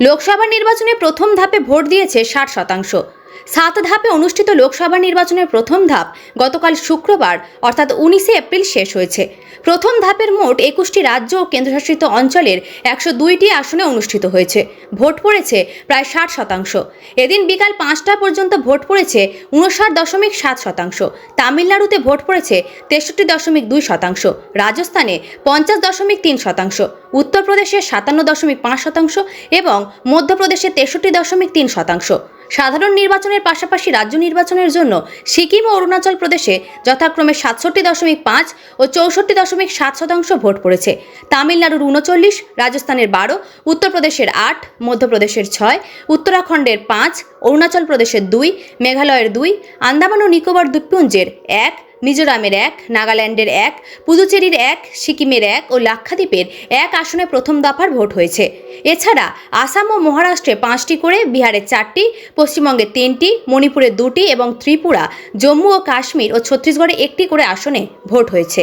লোকসভা নির্বাচনে প্রথম ধাপে ভোট দিয়েছে ষাট শতাংশ। সাত ধাপে অনুষ্ঠিত লোকসভা নির্বাচনের প্রথম ধাপ গতকাল শুক্রবার, অর্থাৎ উনিশে এপ্রিল শেষ হয়েছে। প্রথম ধাপের মোট একুশটি রাজ্য ও কেন্দ্রশাসিত অঞ্চলের একশো দুইটি আসনে অনুষ্ঠিত হয়েছে। ভোট পড়েছে প্রায় ষাট শতাংশ। এদিন বিকাল পাঁচটা পর্যন্ত ভোট পড়েছে উনষাট দশমিক সাত শতাংশ। তামিলনাড়ুতে ভোট পড়েছে তেষট্টি দশমিক দুই শতাংশ। রাজস্থানে পঞ্চাশ দশমিক তিন শতাংশ। উত্তরপ্রদেশে সাতান্ন দশমিক পাঁচ শতাংশ এবং মধ্যপ্রদেশে তেষট্টি দশমিক তিন শতাংশ। সাধারণ নির্বাচনের পাশাপাশি রাজ্য নির্বাচনের জন্য সিকিম ও অরুণাচল প্রদেশে যথাক্রমে সাতষট্টি দশমিক পাঁচ ও চৌষট্টি দশমিক সাত শতাংশ ভোট পড়েছে। তামিলনাড়ুর উনচল্লিশ, রাজস্থানের বারো, উত্তরপ্রদেশের আট, মধ্যপ্রদেশের ছয়, উত্তরাখণ্ডের পাঁচ, অরুণাচল প্রদেশের দুই, মেঘালয়ের দুই, আন্দামান ও নিকোবর দ্বীপপুঞ্জের এক মিজোরামের এক, নাগাল্যান্ডের এক, পুদুচেরির এক, সিকিমের এক ও লাক্ষাদ্বীপের এক আসনে প্রথম দফার ভোট হয়েছে। এছাড়া আসাম ও মহারাষ্ট্রে পাঁচটি করে, বিহারে চারটি, পশ্চিমবঙ্গে তিনটি, মণিপুরে দুটি এবং ত্রিপুরা, জম্মু ও কাশ্মীর ও ছত্তিশগড়ে একটি করে আসনে ভোট হয়েছে।